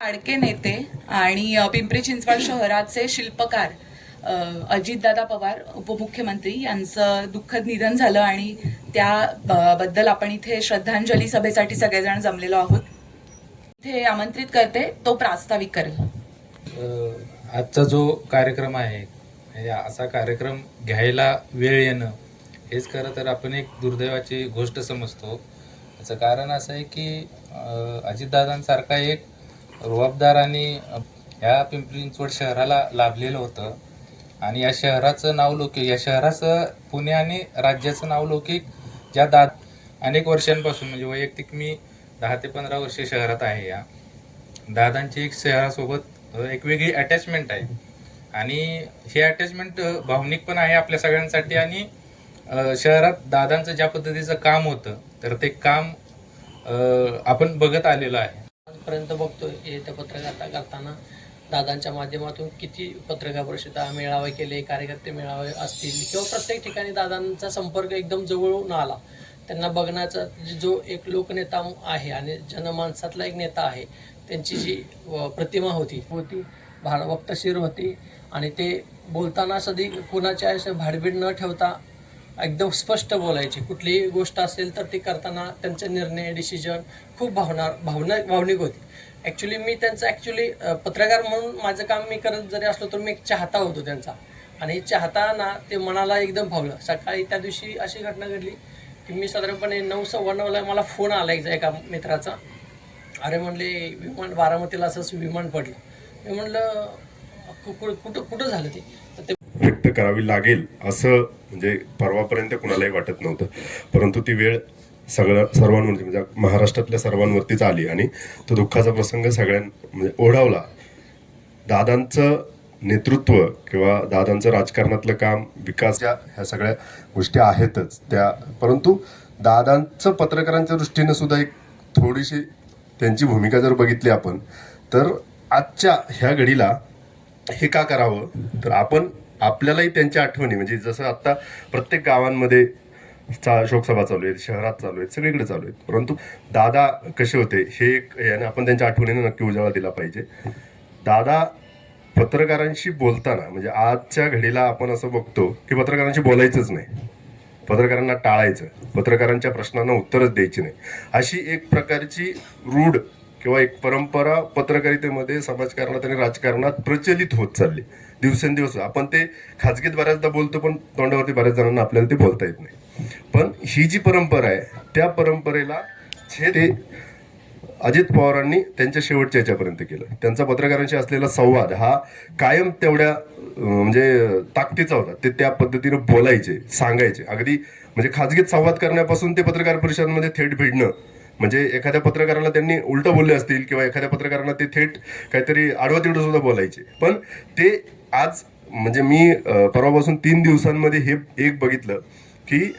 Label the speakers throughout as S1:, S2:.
S1: लाडके नेते आणि पिंपरी चिंचवड शहराचे शिल्पकार अजितदादा पवार उपमुख्यमंत्री यांचं दुःखद निधन झालं आणि त्या बद्दल आपण इथे श्रद्धांजली सभेसाठी सगळेजण जमलेलो आहोत. इथे आमंत्रित करते तो प्रास्ताविक करेल.
S2: आजचा जो कार्यक्रम आहे म्हणजे असा कार्यक्रम घ्यायला वेळ येणं हेच खरं तर आपण एक दुर्दैवाची गोष्ट समजतो. याचं कारण असं आहे की अजितदादांसारखा एक रुबाबदार आणि ह्या पिंपरी चिंचवड शहराला लाभलेलं होतं. आणि या शहराचं नावलौकिक या शहराचं पुणे आणि राज्याचं नावलौकिक ज्या दा अनेक वर्षांपासून म्हणजे वैयक्तिक मी दहा ते पंधरा वर्षे शहरात आहे या. दादांची एक शहरासोबत एक वेगळी अटॅचमेंट आहे. आणि हे अटॅचमेंट भावनिक पण आहे आपल्या सगळ्यांसाठी आणि शहरात दादांचं ज्या पद्धतीचं काम होतं तर ते काम आपण बघत आलेलो आहे.
S3: आजपर्यंत बघतोय हे त्या पत्रकारिता करताना दादांच्या माध्यमातून किती पत्रकार परिषदा मेळावे केले कार्यकर्ते मेळावे असतील किंवा प्रत्येक ठिकाणी दादांचा संपर्क एकदम जवळून आला. त्यांना बघण्याचा जो एक लोकनेता आहे आणि जनमानसातला एक नेता आहे त्यांची जी प्रतिमा होती होती भार वक्तशीर होती आणि ते बोलताना सधी कुणाच्या भाडबीड न ठेवता एकदम स्पष्ट बोलायची. कुठलीही गोष्ट असेल तर ती करताना त्यांचे निर्णय डिसिजन खूप भावना भावना भावनिक होती. ॲक्च्युली मी त्यांचं ॲक्च्युली पत्रकार म्हणून माझं काम मी करत जरी असलो तर मी एक चाहता होतो त्यांचा. आणि चाहताना ते मनाला एकदम भावलं. सकाळी त्या दिवशी अशी घटना घडली की मी साधारणपणे नऊ सव्वा नऊला मला फोन आला एक एका मित्राचा. अरे म्हणले विमान बारामतीला असंच विमान पडलं. मी म्हणलं कु- कु- कुठं कुठं झालं ते? तर ते
S4: व्यक्त करावी लागेल असं म्हणजे परवापर्यंत कुणालाही वाटत नव्हतं. परंतु ती वेळ सगळ्या सर्वांवरती म्हणजे महाराष्ट्रातल्या सर्वांवरतीच आली आणि तो दुःखाचा प्रसंग सगळ्यां म्हणजे ओढावला. दादांचं नेतृत्व किंवा दादांचं राजकारणातलं काम विकास या ह्या सगळ्या गोष्टी आहेतच त्या परंतु दादांचं पत्रकारांच्या दृष्टीनं सुद्धा एक थोडीशी त्यांची भूमिका जर बघितली आपण तर आजच्या ह्या घडीला हे का करावं? तर आपण आपल्यालाही त्यांच्या आठवणी म्हणजे जसं आता प्रत्येक गावांमध्ये चा शोकसभा चालू आहेत शहरात चालू आहेत सगळीकडे चालू आहेत. परंतु दादा कसे होते हे एक याने आपण त्यांच्या आठवणीने नक्की उजाळा दिला पाहिजे. दादा पत्रकारांशी बोलताना म्हणजे आजच्या घडीला आपण असं बघतो की पत्रकारांशी बोलायचंच नाही. पत्रकारांना टाळायचं पत्रकारांच्या प्रश्नांना उत्तरच द्यायची नाही. अशी एक प्रकारची रूढ किंवा एक परंपरा पत्रकारितेमध्ये समाजकारणात आणि राजकारणात प्रचलित होत चालली. दिवसेंदिवस. आपण ते खाजगीत बऱ्याचदा बोलतो पण तोंडावरती बऱ्याच जणांना आपल्याला ते बोलता येत नाही. पण ही जी परंपरा आहे त्या परंपरेला छेद ते अजित पवारांनी त्यांच्या शेवटच्या याच्यापर्यंत केलं. त्यांचा पत्रकारांशी असलेला संवाद हा कायम तेवढ्या म्हणजे ताकदीचा होता. ते त्या पद्धतीनं बोलायचे सांगायचे. अगदी म्हणजे खाजगीत संवाद करण्यापासून ते पत्रकार परिषदांमध्ये थेट भिडणं म्हणजे एखाद्या पत्रकाराला त्यांनी उलट बोलले असतील किंवा एखाद्या पत्रकारांना ते थेट काहीतरी आडवं तिडवं सुद्धा बोलायचे. पण ते आज म्हणजे मी परवापासून तीन दिवसांमध्ये हे एक बघितलं की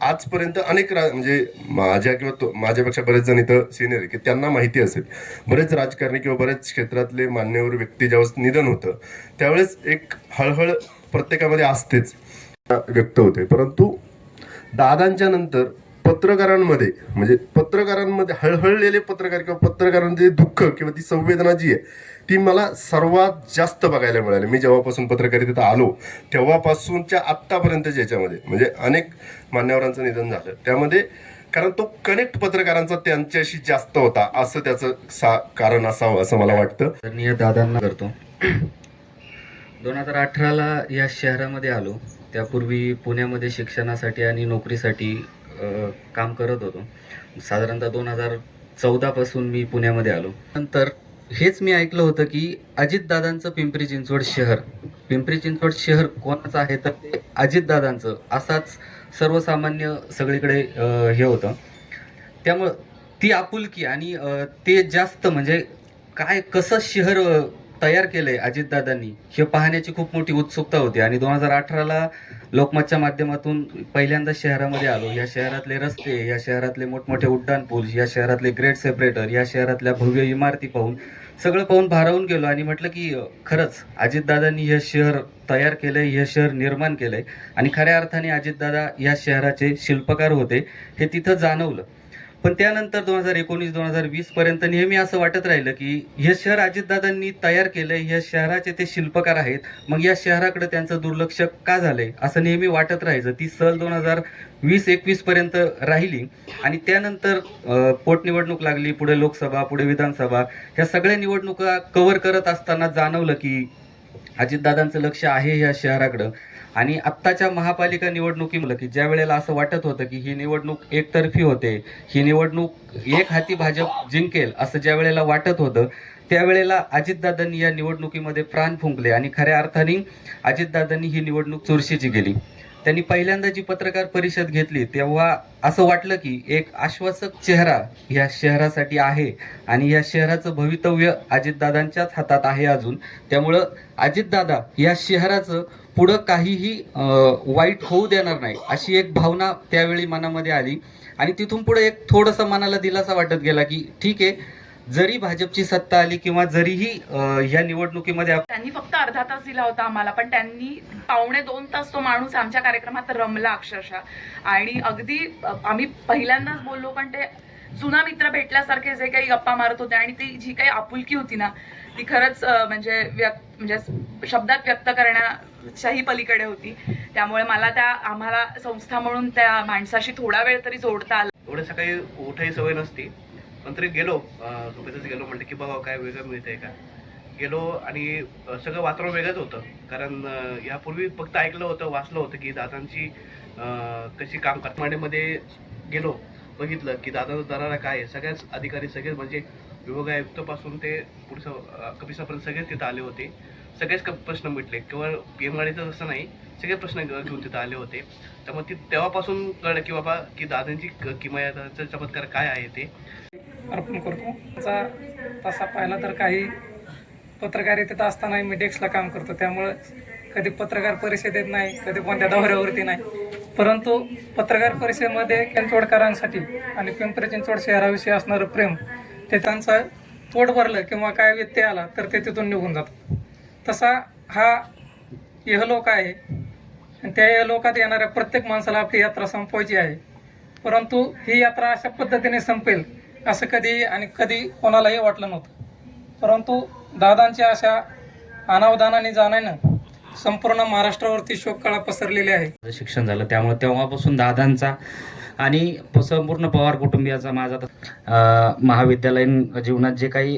S4: आजपर्यंत अनेक रा म्हणजे माझ्या किंवा तो माझ्यापेक्षा बरेच जण इथं सिनियर आहे की त्यांना माहिती असेल. बरेच राजकारणी किंवा बरेच क्षेत्रातले मान्यवर व्यक्ती ज्यावेळेस निधन होतं त्यावेळेस एक हळहळ प्रत्येकामध्ये असतेच व्यक्त होते. परंतु दादांच्या नंतर पत्रकारांमध्ये म्हणजे पत्रकारांमध्ये हळहळलेले पत्रकार किंवा पत्रकारांचे दुःख किंवा ती संवेदना जी आहे ती मला सर्वात जास्त बघायला मिळाली. मी जेव्हापासून पत्रकारितेत आलो तेव्हापासूनच्या आत्तापर्यंतच्या याच्यामध्ये म्हणजे अनेक मान्यवरांचं निधन झालं. त्यामध्ये कारण तो कनेक्ट पत्रकारांचा त्यांच्याशी जास्त होता असं त्याचं सा कारण असावं असं मला वाटतं.
S5: आदरणीय दादांना करतो. दोन हजार अठराला या शहरामध्ये आलो. त्यापूर्वी पुण्यामध्ये शिक्षणासाठी आणि नोकरीसाठी काम करत होतो. साधारणतः दोन हजार चौदापासून मी पुण्यामध्ये आलो. नंतर हेच मी ऐकलं होतं की अजितदादांचं पिंपरी चिंचवड शहर पिंपरी चिंचवड शहर कोणाचं आहे तर ते अजितदादांचं असाच सर्वसामान्य सगळीकडे हे होतं. त्यामुळं ती आपुलकी आणि ते जास्त म्हणजे काय कसं शहर तयार केलंय अजितदादांनी. हे पाहण्याची खूप मोठी उत्सुकता होती. आणि दोन हजार अठराला लोकमतच्या माध्यमातून पहिल्यांदा शहरामध्ये आलो. या शहरातले रस्ते या शहरातले मोठमोठे उड्डाण पूल या शहरातले ग्रेट सेपरेटर या शहरातल्या भव्य इमारती पाहून सगळं पाहून भारावून गेलो. आणि म्हटलं की खरंच अजितदादांनी हे शहर तयार केलंय हे शहर निर्माण केलंय. आणि खऱ्या अर्थाने अजितदादा या शहराचे शिल्पकार होते. हे तिथं जाणवलं. पण त्यानंतर दोन हजार एकोणीस दोन हजार वीस पर्यंत नेहमी असं वाटत राहिलं की हे शहर अजितदादांनी तयार केलंय या शहराचे ते शिल्पकार आहेत. मग या शहराकडे त्यांचं दुर्लक्ष का झालंय असं नेहमी वाटत राहायचं. ती सल दोन हजार वीस एकवीस पर्यंत राहिली आणि त्यानंतर पोटनिवडणूक लागली पुढे लोकसभा पुढे विधानसभा. ह्या सगळ्या निवडणुका कव्हर करत असताना जाणवलं की अजितदादांचं लक्ष आहे या शहराकडं. आणि आत्ताच्या महापालिका निवडणुकीमुळे की ज्या वेळेला असं वाटत होतं की ही निवडणूक एकतर्फी होते ही निवडणूक एक हाती भाजप जिंकेल असं ज्या वेळेला वाटत होतं त्यावेळेला अजितदादांनी या निवडणुकीमध्ये प्राण फुंकले. आणि खऱ्या अर्थाने अजितदादांनी ही निवडणूक चुरशीची गेली त्यांनी पहिल्यांदा जी पत्रकार परिषद घेतली तेव्हा असं वाटलं की एक आश्वासक चेहरा या शहरासाठी आहे आणि या शहराचं भवितव्य अजितदादांच्याच हातात आहे अजून. त्यामुळं अजितदादा या शहराचं पुढं काहीही वाईट होऊ देणार नाही अशी एक भावना त्यावेळी मनामध्ये आली. आणि तिथून पुढे एक थोडंसं मनाला दिलासा वाटत गेला की ठीक आहे जरी भाजपची सत्ता आली किंवा जरीही ह्या निवडणुकीमध्ये
S1: त्यांनी फक्त अर्धा तास दिला होता आम्हाला पण त्यांनी पावणे दोन तास तो माणूस आमच्या कार्यक्रमात रमला अक्षरशः. आणि अगदी आम्ही पहिल्यांदाच बोललो पण ते जुना मित्र भेटल्यासारखे जे काही गप्पा मारत होते आणि ती जी काही आपुलकी होती ना ती खरंच म्हणजे व्यक्त म्हणजे शब्दात व्यक्त करण्याच्याही पलीकडे होती. त्यामुळे मला त्या आम्हाला संस्था म्हणून त्या माणसाशी थोडा वेळ तरी जोडता आला.
S6: एवढं सकाळी उठायची सवय नसती. पण तरी गेलो अं, झोपेतच गेलो म्हणलं की बघा काय वेगळं मिळतंय का? गेलो आणि सगळं वातावरण वेगळंच होतं. कारण यापूर्वी फक्त ऐकलं होतं वाचलं होतं की दादांची कशी काम करमाड्यामध्ये गेलो बघितलं की दादाचा दरारा काय आहे. सगळ्याच अधिकारी सगळेच म्हणजे विभाग आयुक्तपासून ते पुढचं कपिसापर्यंत सगळेच तिथं आले होते. सगळेच क- प्रश्न मिटले. केवळ पी एम गाडीचं असं नाही सगळे प्रश्न घेऊन तिथं आले होते. त्यामुळे ती तेव्हापासून कळलं की बाबा की दादांची किमयाचा चमत्कार काय आहे ते.
S7: अर्पण करतो. त्याचा तसा पाहिला तर काही पत्रकारितेत असताना मी डेस्कला काम करतो. त्यामुळं कधी पत्रकार परिषदेत नाही कधी कोणत्या दौऱ्यावरती नाही. परंतु पत्रकार परिषदेमध्ये चिंचवडकरांसाठी आणि पिंपरी चिंचवड शहराविषयी असणारं प्रेम ते त्यांचं तोड भरलं किंवा काय व्यत्यय आला तर ते तिथून निघून जातात. तसा हा इहलोक आहे. आणि त्या इहलोकात येणाऱ्या प्रत्येक माणसाला आपली यात्रा संपवायची आहे. परंतु ही यात्रा अशा पद्धतीने संपेल असं कधी आणि कधी कोणालाही वाटलं नव्हतं. परंतु दादांच्या अशा अनावधानाने जाण्यानं संपूर्ण महाराष्ट्रावरती शोककळा पसरलेली आहे.
S5: माझं शिक्षण झालं त्यामुळे तेव्हापासून दादांचा आणि संपूर्ण पवार कुटुंबियाचा माझा महाविद्यालयीन जीवनात जे काही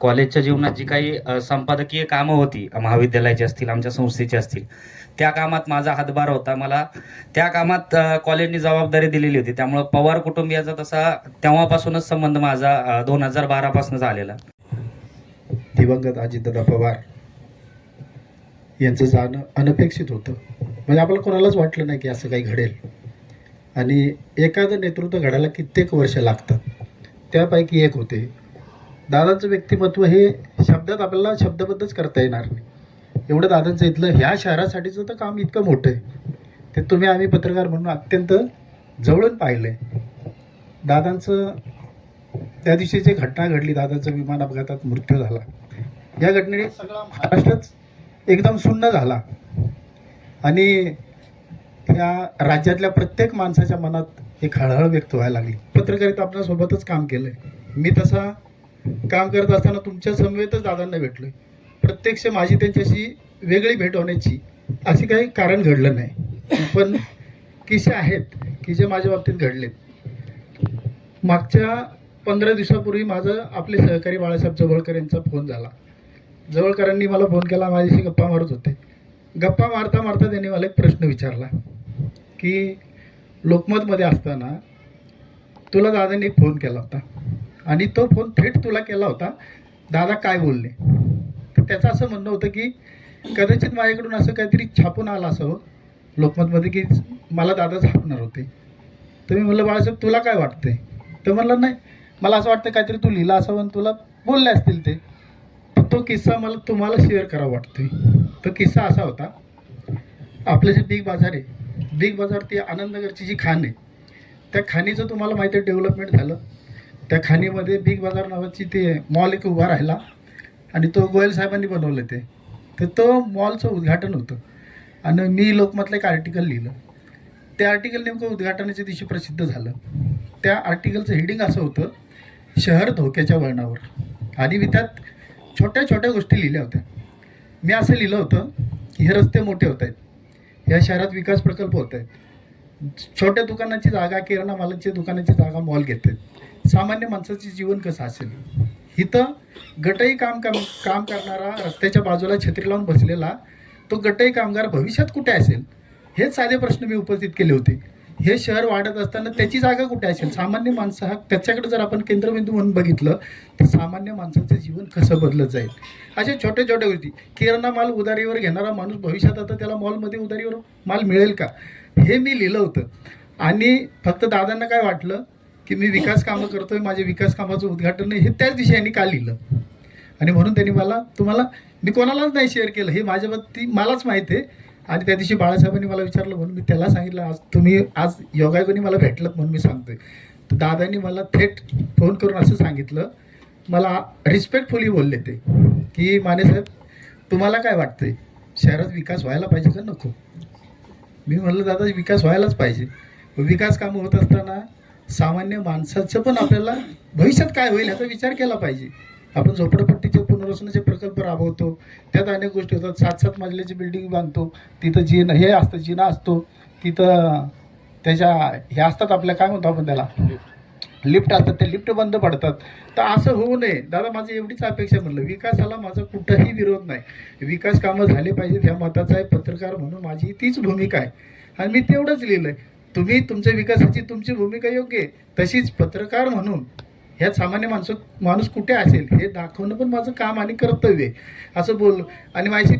S5: कॉलेजच्या जीवनात जी काही संपादकीय कामं होती महाविद्यालयाची असतील आमच्या संस्थेची असतील त्या कामात माझा हातभार होता. मला त्या कामात कॉलेजनी जबाबदारी दिलेली होती. त्यामुळं पवार कुटुंबियाचा तसा तेव्हापासूनच संबंध माझा दोन हजार बारापासून झालेला.
S8: दिवंगत अजितदादा पवार यांचं जाणं अनपेक्षित होतं. म्हणजे आपल्याला कोणालाच वाटलं नाही की असं काही घडेल. आणि एखादं नेतृत्व घडायला कित्येक वर्ष लागतात. त्यापैकी एक होते. दादांचं व्यक्तिमत्व हे शब्दात आपल्याला शब्दबद्धच करता येणार नाही. एवढं दादांचं इथलं ह्या शहरासाठीचं तर काम इतकं मोठं आहे. ते तुम्ही आम्ही पत्रकार म्हणून अत्यंत जवळून पाहिलं आहे दादांचं त्या दिवशी जी घटना घडली दादांचा विमान अपघातात मृत्यू झाला. या घटनेने सगळा महाराष्ट्रच एकदम सुन्न झाला. आणि या राज्यातल्या प्रत्येक माणसाच्या मनात एक हळहळ व्यक्त व्हायला लागली. पत्रकारिता आपल्यासोबतच काम केलं आहे मी तसा काम करत असताना तुमच्या समवेतच दादांना भेटलो आहे प्रत्यक्ष माझी त्यांच्याशी वेगळी भेट होण्याची अशी काही कारण घडलं नाही. पण किस्से आहेत की जे माझ्या बाबतीत घडलेत. मागच्या पंधरा दिवसापूर्वी माझं आपले सहकारी बाळासाहेब जवळकर यांचा फोन झाला. जवळकरांनी मला फोन केला माझ्याशी गप्पा मारत होते. गप्पा मारता मारता त्यांनी मला एक प्रश्न विचारला की लोकमतमध्ये असताना तुला दादांनी एक फोन केला होता आणि तो फोन थेट तुला केला होता. दादा काय बोलले? त्याचं असं म्हणणं होतं की कदाचित माझ्याकडून असं काहीतरी छापून आलं असं हो. लोकमतमध्ये की मला दादा झापणार होते. तर मी म्हणलं बाळासाहेब तुला काय वाटतंय? तर म्हणलं नाही मला असं वाटतं काहीतरी तू लिहिलं असावं आणि तुला बोलले असतील ते. तर तो किस्सा मला तुम्हाला शेअर करावा वाटतोय. तो किस्सा असा होता. आपलं जे बिग बाजार आहे बिग बाजार ती आनंदनगरची जी खाण आहे त्या खाणीचं तुम्हाला माहिती आहे डेव्हलपमेंट झालं. त्या खाणीमध्ये बिग बाजार नावाची ते मॉल एक उभा राहिला. आणि तो गोयल साहेबांनी बनवलं ते. तर तो मॉलचं उद्घाटन होतं. आणि मी लोकमतला एक आर्टिकल लिहिलं. ते आर्टिकल नेमकं उद्घाटनाच्या दिवशी प्रसिद्ध झालं. त्या आर्टिकलचं हेडिंग असं होतं शहर धोक्याच्या वळणावर. आणि मी त्यात छोट्या छोट्या गोष्टी लिहिल्या होत्या. मी असं लिहिलं होतं की हे रस्ते मोठे होत आहेत. या शहरात विकास प्रकल्प होत आहेत. छोट्या दुकानाची जागा किराणा मालाची दुकानाची जागा मॉल घेत आहेत. सामान्य माणसाचे जीवन कसं असेल? इथं गटई काम काम काम करणारा रस्त्याच्या बाजूला छत्री लावून बसलेला तो गटई कामगार भविष्यात कुठे असेल? हेच साधे प्रश्न मी उपस्थित केले होते. हे शहर वाढत असताना त्याची जागा कुठे असेल? सामान्य माणसं हा त्याच्याकडे जर आपण केंद्रबिंदू म्हणून बघितलं तर सामान्य माणसाचं जीवन कसं बदलत जाईल? अशा छोट्या छोट्या गोष्टी. किराणा माल उधारीवर घेणारा माणूस भविष्यात आता त्याला मॉलमध्ये उधारीवर माल मिळेल का? हे मी लिहिलं होतं. आणि फक्त दादांना काय वाटलं? की मी विकास कामं करतोय माझ्या विकास कामाचं उद्घाटन हे त्याच दिवशी यांनी का लिहिलं. आणि म्हणून त्यांनी मला तुम्हाला मी कोणालाच नाही शेअर केलं हे माझ्या बाबतीत मलाच माहीत आहे. आणि त्या दिवशी बाळासाहेबांनी मला विचारलं म्हणून मी त्याला सांगितलं आज तुम्ही आज योगायोगाने मला भेटलं म्हणून मी सांगतोय. तर दादांनी मला थेट फोन करून असं सांगितलं मला रिस्पेक्टफुली बोलले ते की मानेसाहेब तुम्हाला काय वाटतंय? शहरात विकास व्हायला पाहिजे का नको? मी म्हणलं दादा विकास व्हायलाच पाहिजे. विकास कामं होत असताना सामान्य माणसाचं पण आपल्याला भविष्यात काय होईल याचा विचार केला पाहिजे. आपण झोपडपट्टीचे पुनर्वसनाचे प्रकल्प राबवतो. त्यात अनेक गोष्टी होतात. सात सात मजल्याची बिल्डिंग बांधतो. तिथं जिन हे असतं जिना असतो तिथं त्याच्या हे असतात आपल्या काय म्हणतो आपण त्याला? लिफ्ट असतात. ते लिफ्ट बंद पडतात. तर असं होऊ नये. दादा माझी एवढीच अपेक्षा म्हणलं विकासाला माझा कुठंही विरोध नाही. विकास कामं झाले पाहिजेत ह्या मताचा आहे पत्रकार म्हणून माझी तीच भूमिका आहे. आणि मी तेवढंच लिहिलं आहे तुम्ही तुमच्या विकासाची तुमची भूमिका योग्य आहे. तशीच पत्रकार म्हणून ह्या सामान्य माणसं माणूस कुठे असेल हे दाखवणं पण माझं काम आणि कर्तव्य आहे. असं बोल आणि माझी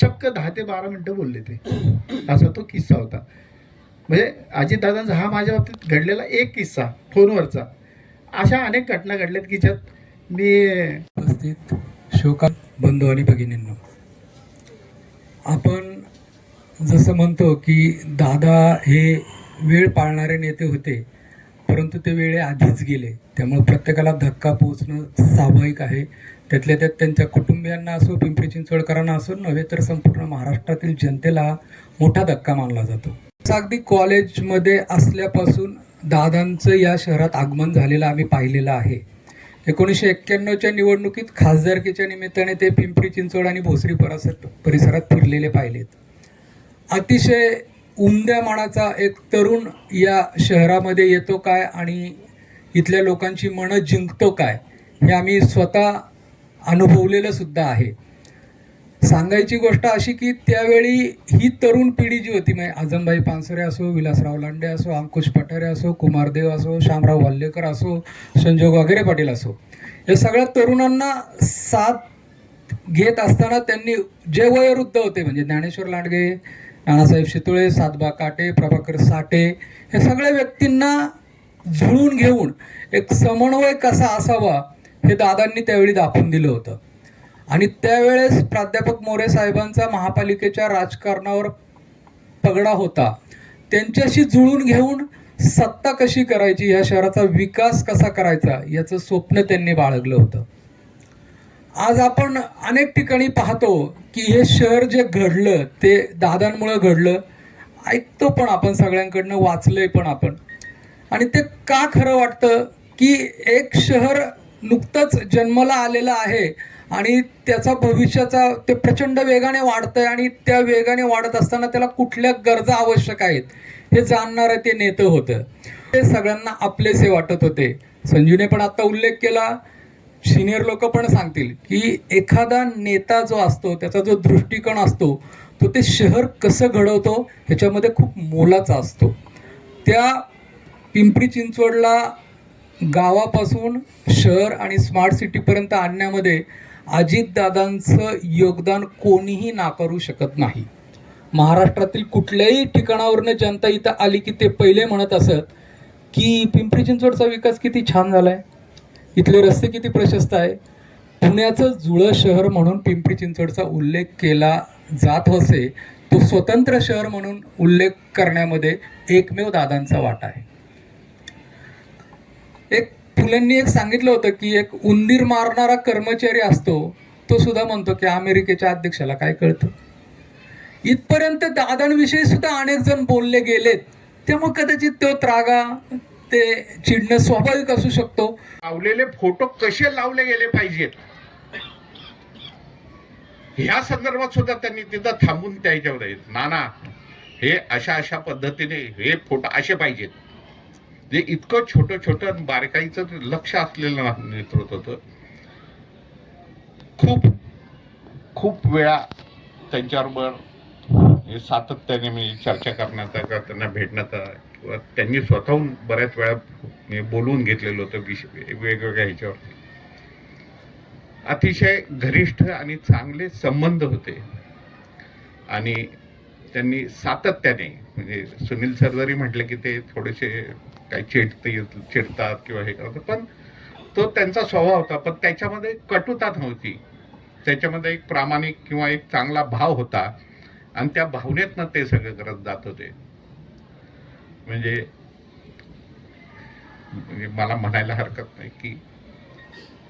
S8: चक्क दहा ते बारा मिनटं बोलले ते. असा तो किस्सा होता. म्हणजे अजितदादांचा हा माझ्या बाबतीत घडलेला एक किस्सा फोनवरचा. अशा अनेक घटना घडल्यात की ज्यात मी
S9: उपस्थित शोका बंधू आणि भगिनींनो. आपण जसं म्हणतो की दादा हे वेळ पाळणारे नेते होते. परंतु ते वेळे आधीच गेले. त्यामुळे प्रत्येकाला धक्का पोहोचणं स्वाभाविक आहे. त्यातल्या त्यात त्यांच्या कुटुंबियांना असो पिंपरी चिंचवडकरांना असो नव्हे तर संपूर्ण महाराष्ट्रातील जनतेला मोठा धक्का मानला जातो. अगदी कॉलेजमध्ये असल्यापासून दादांचं या शहरात आगमन झालेलं आम्ही पाहिलेलं आहे. एकोणीसशे एक्क्याण्णवच्या निवडणुकीत खासदारकीच्या निमित्ताने ते पिंपरी चिंचवड आणि भोसरी परिसर परिसरात फिरलेले पाहिलेत. अतिशय उमद्या मानाचा एक तरुण या शहरामध्ये येतो काय आणि इथल्या लोकांची मनं जिंकतो काय हे आम्ही स्वतः अनुभवलेलं सुद्धा आहे. सांगायची गोष्ट अशी की त्यावेळी ही तरुण पिढी जी होती म्हणजे आजमभाई पानसरे असो विलासराव लांडे असो अंकुश पठारे असो कुमारदेव असो श्यामराव वाल्लेकर असो संजोग वगैरे पाटील असो या सगळ्या तरुणांना साथ घेत असताना त्यांनी जे वयोवृद्ध होते म्हणजे ज्ञानेश्वर लांडगे नानासाहेब शितुळे सातबा काटे प्रभाकर साठे हे सगळ्या व्यक्तींना जुळून घेऊन एक समन्वय कसा असावा हे दादांनी त्यावेळी दाखवून दिलं होतं. आणि त्यावेळेस प्राध्यापक मोरे साहेबांचा महापालिकेच्या राजकारणावर पगडा होता. त्यांच्याशी जुळून घेऊन सत्ता कशी करायची या शहराचा विकास कसा करायचा याचं स्वप्न त्यांनी बाळगलं होतं. आज आपण अनेक ठिकाणी पाहतो की हे शहर जे घडलं ते दादांमुळं घडलं ऐकतो पण आपण सगळ्यांकडनं वाचलंय पण आपण. आणि ते का खरं वाटतं की एक शहर नुकतंच जन्माला आलेलं आहे आणि त्याचा भविष्याचा ते प्रचंड वेगाने वाढतं आहे आणि त्या वेगाने वाढत असताना त्याला कुठल्या गरजा आवश्यक आहेत हे जाणणारं ते नेतं होतं. ते सगळ्यांना आपलेसे वाटत होते. संजूने पण आत्ता उल्लेख केला सिनियर लोक पण सांगतील की एखादा नेता जो असतो त्याचा जो दृष्टिकोन असतो तो ते शहर कसं घडवतो ह्याच्यामध्ये खूप मोलाचा असतो. त्या पिंपरी चिंचवडला गावापासून शहर आणि स्मार्ट सिटीपर्यंत आणण्यामध्ये अजितदादांचं योगदान कोणीही नाकारू शकत नाही. महाराष्ट्रातील कुठल्याही ठिकाणावरनं जनता इथं आली की ते पहिले म्हणत असत की पिंपरी चिंचवडचा विकास किती छान झाला आहे इथले रस्ते किती प्रशस्त आहे? पुण्याचं जुळं शहर म्हणून पिंपरी चिंचवडचा उल्लेख केला जात असे तो स्वतंत्र शहर म्हणून उल्लेख करण्यामध्ये एकमेव दादांचा वाटा आहे. एक फुलेंनी एक सांगितलं होतं की एक उंदीर मारणारा कर्मचारी असतो तो
S10: सुद्धा म्हणतो की अमेरिकेच्या अध्यक्षाला काय कळतं? इथपर्यंत दादांविषयी सुद्धा अनेक जण बोलले गेलेत. त्यामुळे कदाचित तो त्रागा ते चिडणं स्वाभाविक असू शकतो.
S11: लावलेले फोटो कसे लावले गेले पाहिजेत? ह्या संदर्भात सुद्धा त्यांनी तिथं थांबून त्याच्यावर येत नाना हे अशा अशा पद्धतीने हे फोटो असे पाहिजेत. जे इतकं छोटं छोटं बारकाईचं लक्ष असलेलं नेतृत्व होतं. खूप खूप वेळा त्यांच्याबरोबर हे सातत्याने मी चर्चा करण्याचा त्यांना भेटण्याचा त्यांनी स्वतःहून बऱ्याच वेळा बोलवून घेतलेलं होतं विष वेगवेगळ्या ह्याच्यावरती अतिशय घनिष्ठ आणि चांगले संबंध होते. आणि त्यांनी सातत्याने म्हणजे सुनील सर जरी म्हटले की ते थोडेसे काही चिडते चिडतात किंवा हे करतात पण तो त्यांचा स्वभाव होता. पण त्याच्यामध्ये कटुता नव्हती. त्याच्यामध्ये एक प्रामाणिक किंवा एक चांगला भाव होता. आणि त्या भावनेतनं ते सगळं करत जात होते. म्हणजे म्हणजे मला म्हणायला हरकत नाही की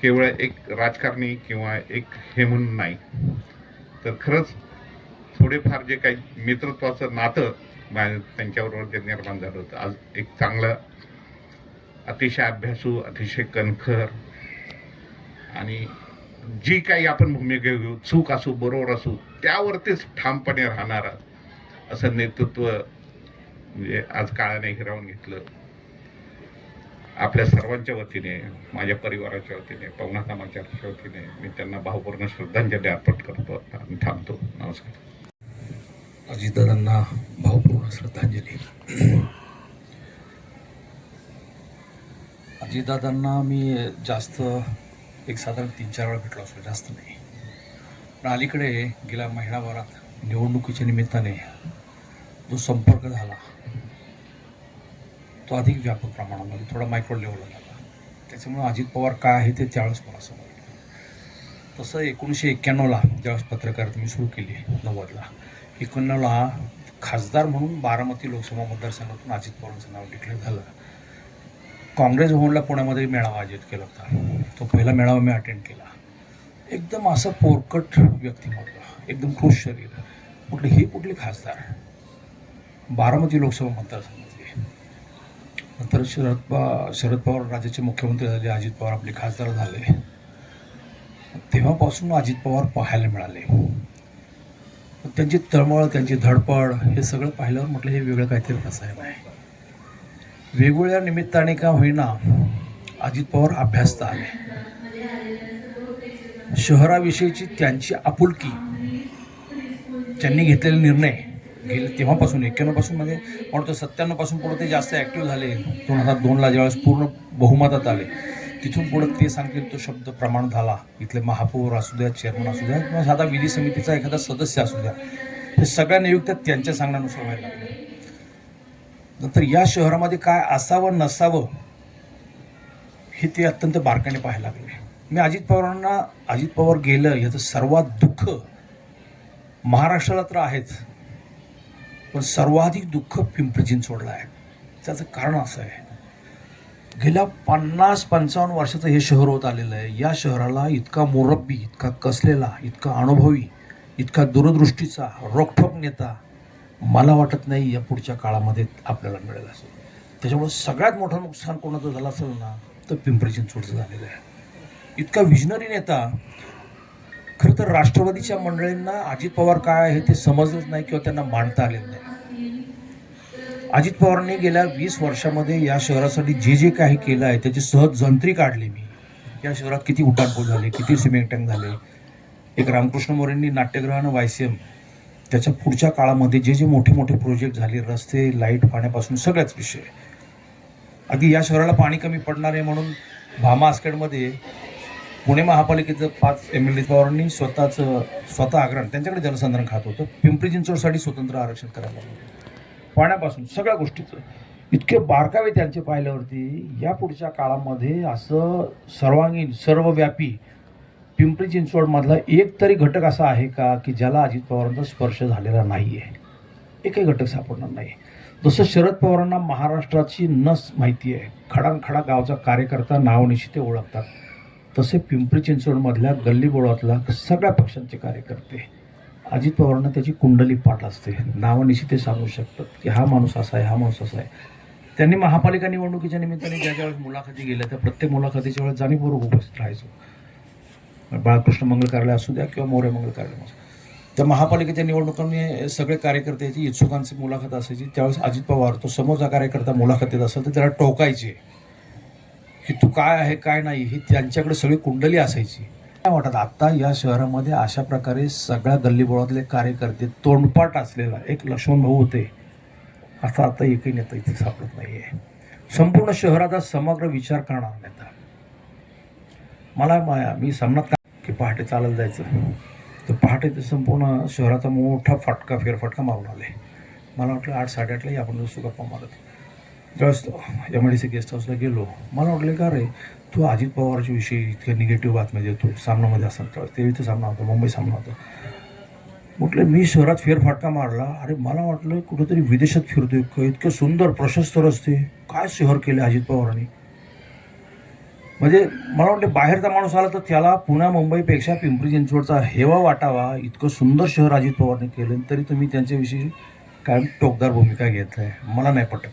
S11: केवळ एक राजकारणी किंवा एक हे म्हणून नाही. तर खरंच थोडेफार जे काही मित्रत्वाचं नातं त्यांच्याबरोबर जे निर्माण झालं होतं. आज एक चांगलं अतिशय अभ्यासू अतिशय कणखर आणि जी काही आपण भूमिका घेऊ चूक असू बरोबर असू त्यावरतीच ठामपणे राहणारा असं नेतृत्व म्हणजे आज काळाने हिरावून घेतलं. आपल्या सर्वांच्या वतीने माझ्या परिवाराच्या वतीने पवना कामाच्या वतीने मी त्यांना भावपूर्ण श्रद्धांजली अर्पण करतो आणि थांबतो. नमस्कार.
S10: अजितदादांना भावपूर्ण श्रद्धांजली. अजितदादांना मी जास्त एक साधारण तीन चार वेळा भेटलो असतो जास्त नाही. पण अलीकडे गेल्या महिनाभरात निवडणुकीच्या निमित्ताने जो संपर्क झाला तो अधिक व्यापक प्रमाणामध्ये थोडा मायक्रो लेवलला झाला त्याच्यामुळे अजित पवार काय आहे ते त्यावेळेस मला समजलं. तसं एकोणीसशे एक्क्याण्णवला ज्यावेळेस पत्रकारिता मी सुरू केली नव्वदला एकोणनवला खासदार म्हणून बारामती लोकसभा मतदारसंघातून अजित पवारांचं नाव डिक्लेअर झालं. काँग्रेस भवनला पुण्यामध्ये मेळावा आयोजित केला होता. तो पहिला मेळावा मी अटेंड केला. एकदम असं पोरकट व्यक्तिमत्व एकदम खुश शरीर कुठले हे कुठले खासदार? बारामती लोकसभा मतदारसंघ. नंतर शरद पवार शरद पवार राज्याचे मुख्यमंत्री झाले अजित पवार आपले खासदार झाले. तेव्हापासून अजित पवार पाहायला मिळाले. त्यांची तळमळ त्यांची धडपड हे सगळं पाहिल्यावर म्हटलं हे वेगळं काहीतरी रसायन आहे. वेगवेगळ्या निमित्ताने का होईना अजित पवार अभ्यासता आले. शहराविषयीची त्यांची आपुलकी त्यांनी घेतलेले निर्णय गेले तेव्हापासून एक्क्याण्णवपासून म्हणजे म्हणतो सत्त्याण्णवपासून पुढे ते जास्त ॲक्टिव्ह झाले. दोन हजार दोनला ज्यावेळेस पूर्ण बहुमतात आले तिथून पुढे ते सांगतील तो शब्द प्रमाण झाला. इथले महापौर असू द्या चेअरमन असू द्या किंवा साधा विधी समितीचा एखादा सदस्य असू द्या हे सगळ्या नियुक्त्या त्यांच्या सांगण्यानुसार व्हायला लागल्या नंतर या शहरामध्ये काय असावं नसावं हे ते अत्यंत बारकाने पाहायला लागले. मी अजित पवारांना अजित पवार गेलं याचं सर्वात दुःख महाराष्ट्राला तर आहेच. पण सर्वाधिक दुःख पिंपरी चिंचवडला आहे. त्याचं कारण असं आहे. गेल्या पन्नास पंचावन्न वर्षाचं हे शहर होत आलेलं आहे. या शहराला इतका मोरब्बी इतका कसलेला इतका अनुभवी इतका दूरदृष्टीचा रोखठोक नेता मला वाटत नाही या पुढच्या काळामध्ये आपल्याला मिळेल असं. त्याच्यामुळे सगळ्यात मोठं नुकसान कोणाचं झालं असेल ना तर पिंपरी चिंचवडचं झालेलं आहे. इतका विजनरी नेता खरं तर राष्ट्रवादीच्या मंडळींना अजित पवार काय आहे ते समजलंच नाही किंवा त्यांना मांडता आलेलं नाही. अजित पवारांनी गेल्या वीस वर्षामध्ये या शहरासाठी जे जे काही केलं आहे त्याची सहज जंत्री काढली मी. या शहरात किती उड्डाणपूल झाले किती सिमेंट टँक झाले. एक रामकृष्ण मोरेंनी नाट्यगृहानं वाय सी एम त्याच्या पुढच्या काळामध्ये जे जे मोठे मोठे प्रोजेक्ट झाले रस्ते लाइट पाण्यापासून सगळ्याच विषय. अगदी या शहराला पाणी कमी पडणार आहे म्हणून भामा आस्केडमध्ये पुणे महापालिकेचं पाच एम एल ए पवारांनी स्वतःचं स्वतः आग्रहण त्यांच्याकडे जलसंधारण खात होतं. पिंपरी चिंचवडसाठी स्वतंत्र आरक्षण करायला पाण्यापासून सगळ्या गोष्टीचं. इतके बारकावे त्यांचे पाहिल्यावरती या पुढच्या काळामध्ये असं सर्वांगीण सर्वव्यापी पिंपरी चिंचवडमधला एक तरी घटक असा आहे का की ज्याला अजित पवारांचा स्पर्श झालेला नाही आहे एकही घटक सापडणार नाही जसं शरद पवारांना महाराष्ट्राची नस माहिती आहे खडानखडा गावचा कार्यकर्ता नावनिशी ते ओळखतात. तसे पिंपरी चिंचवडमधल्या गल्लीबोळातल्या सगळ्या पक्षांचे कार्यकर्ते अजित पवारांना त्याची कुंडली पाठ असते. नावानिशी ते सांगू शकतात की हा माणूस असा आहे हा माणूस असा आहे. त्यांनी महापालिका निवडणुकीच्या निमित्ताने ज्या ज्या वेळेस मुलाखती गेल्या त्या प्रत्येक मुलाखतीच्या वेळेस जाणीवपूर्वक उपस्थित राहायचो. बाळकृष्ण मंगल कार्यालय असू द्या किंवा मोरे मंगल कार्यालय असू त्या महापालिकेच्या निवडणुकांनी सगळे कार्यकर्त्याची इच्छुकांची मुलाखत असायची. त्यावेळेस अजित पवार तो समोरचा कार्यकर्ता मुलाखतीत असेल तर त्याला टोकायचे. की तू काय आहे काय नाही ही त्यांच्याकडे सगळी कुंडली असायची. काय वाटत आत्ता या शहरामध्ये अशा प्रकारे सगळ्या गल्लीबोळातले कार्यकर्ते तोंडपाठ असलेला एक लक्ष्मण भाऊ होते. असा आता एकही नेता इथे सापडत नाही आहे संपूर्ण शहराचा समग्र विचार करणार नेता. मला माया मी सामनात का की पहाटे चालत जायचं. तर पहाटे ते संपूर्ण शहराचा मोठा फटका फेरफटका मारून आले. मला वाटलं आठ साडेआठलाही आपण बसू गप्पा मारत ज्यावेळेस M I D C guest हाऊसला गेलो. मला वाटलं का रे तू अजित पवारच्या विषयी इतक्या निगेटिव्ह बातम्या देतो. सामनामध्ये असताना त्यावेळेस ते इथं सामना होता मुंबई सामना होता. म्हटलं मी शहरात फेरफटका मारला. अरे मला वाटलं कुठेतरी विदेशात फिरतोय. का इतकं सुंदर प्रशस्त रस्ते. काय शहर केले अजित पवारांनी? म्हणजे मला वाटलं बाहेरचा माणूस आला तर त्याला पुण्या मुंबईपेक्षा पिंपरी चिंचवडचा हेवा वाटावा. इतकं सुंदर शहर अजित पवारने केलं. तरी तुम्ही त्यांच्याविषयी काय टोकदार भूमिका घेत आहे मला नाही पटत.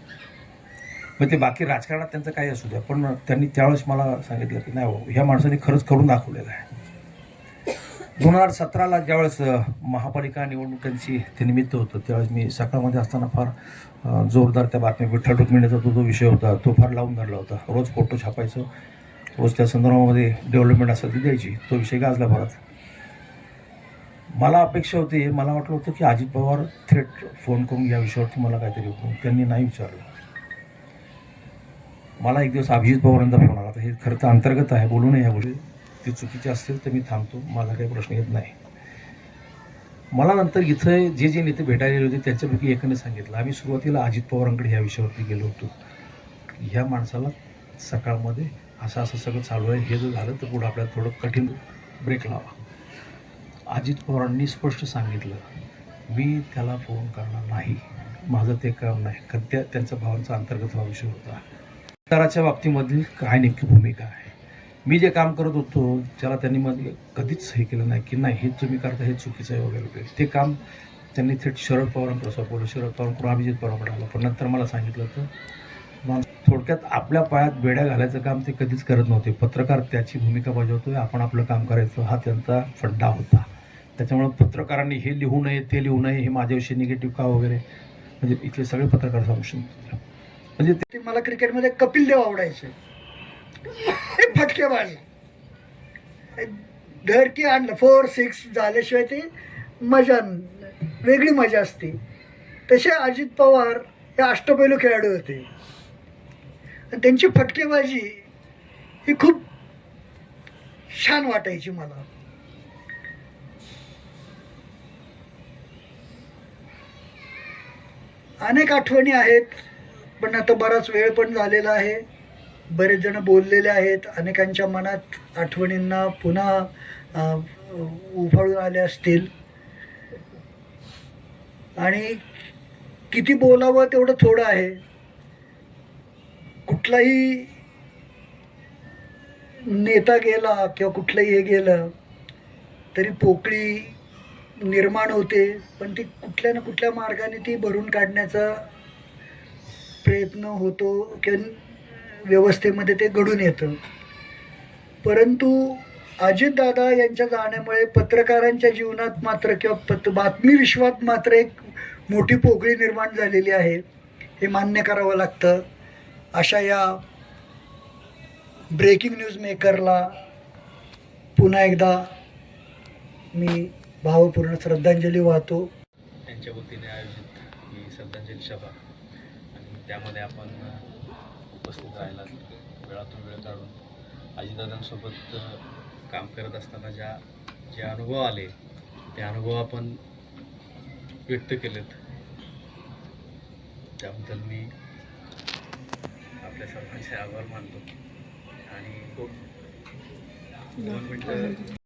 S10: मग ते बाकी राजकारणात त्यांचं काही असू द्या पण त्यांनी त्यावेळेस मला सांगितलं की नाही हो, ह्या माणसाने खरंच करून दाखवलेलं आहे. दोन हजार सतराला ज्यावेळेस महापालिका निवडणुकांची ते निमित्त होतं त्यावेळेस मी सकाळमध्ये असताना फार जोरदार त्या बातम्या विठ्ठल रुक्मिणीचा तो जो विषय होता तो फार लावून धरला होता. रोज फोटो छापायचं रोज त्या संदर्भामध्ये डेव्हलपमेंट असेल ती द्यायची तो विषय गाजला परत मला अपेक्षा होती मला वाटलं होतं की अजित पवार थेट फोन करून या विषयावरती मला काहीतरी त्यांनी नाही विचारलं. मला एक दिवस अभिजित पवारांचा फोन आला. तर हे खरं तर अंतर्गत आहे. बोलू नये या गोष्टी. ती चुकीची असतील तर मी थांबतो. माझा काही प्रश्न येत नाही. मला नंतर इथं जे जे नेते भेटायला गेले होते त्यांच्यापैकी एकाने सांगितलं. आम्ही सुरुवातीला अजित पवारांकडे ह्या विषयावरती गेलो होतो. ह्या माणसाला सकाळमध्ये असं असं सगळं चालू आहे. हे जर झालं तर पुढं आपल्याला थोडं कठीण ब्रेक लावा. अजित पवारांनी स्पष्ट सांगितलं मी त्याला फोन करणार नाही. माझं ते काम नाही. कारण त्या त्यांच्या भावांचा अंतर्गत हा विषय होता. सरकाराच्या बाबतीमधली काय नेमकी भूमिका आहे? मी जे काम करत होतो त्याला त्यांनी मध्ये कधीच हे केलं नाही की नाही हे तुम्ही करता हे चुकीचं आहे वगैरे वगैरे. ते काम त्यांनी थेट शरद पवारांकडे सोपवलं शरद पवारांकडून अभिजित पवारांकडे आलं पण नंतर मला सांगितलं होतं मग थोडक्यात आपल्या पायात बेड्या घालायचं काम ते कधीच करत नव्हते. पत्रकार त्याची भूमिका बजावतोय आपण आपलं काम करायचं. हा त्यांचा फड्डा होता. त्याच्यामुळे पत्रकारांनी हे लिहू नये ते लिहू नये हे माझ्याविषयी निगेटिव्ह का वगैरे? म्हणजे इथले सगळे पत्रकार सांगू शकतात. म्हणजे ते
S12: मला क्रिकेटमध्ये कपिल देव आवडायचे. हे फटकेबाज धर की आणलं. फोर सिक्स झाल्याशिवाय ती मजा वेगळी मजा असते. तसे अजित पवार हे अष्टपैलू खेळाडू होते. आणि त्यांची फटकेबाजी ही खूप छान वाटायची मला. अनेक आठवणी आहेत. पण आता बराच वेळ पण झालेला आहे. बरेच जण बोललेले आहेत. अनेकांच्या मनात आठवणींना पुन्हा उफाळून आले असतील. आणि किती बोलावं तेवढं थोडं आहे. कुठलाही नेता गेला किंवा कुठलंही हे गेलं तरी पोकळी निर्माण होते. पण ती कुठल्या ना कुठल्या मार्गाने ती भरून काढण्याचा प्रयत्न होतो किंवा व्यवस्थेमध्ये ते घडून येतं. परंतु अजितदादा यांच्या जाण्यामुळे पत्रकारांच्या जीवनात मात्र किंवा पत बातमी विश्वात मात्र एक मोठी पोकळी निर्माण झालेली आहे. हे मान्य करावं लागतं. अशा या ब्रेकिंग न्यूज मेकरला पुन्हा एकदा मी भावपूर्ण श्रद्धांजली वाहतो.
S13: त्यांच्या वतीने आयोजित ही श्रद्धांजली सभा. त्यामध्ये आपण उपस्थित राहिला वेळातून वेळ काढून अजितदादांसोबत अ, काम करत असताना ज्या जे अनुभव आले ते अनुभव आपण व्यक्त केलेत. त्याबद्दल मी आपल्या सर्वांचे आभार मानतो. आणि दोन मिनटं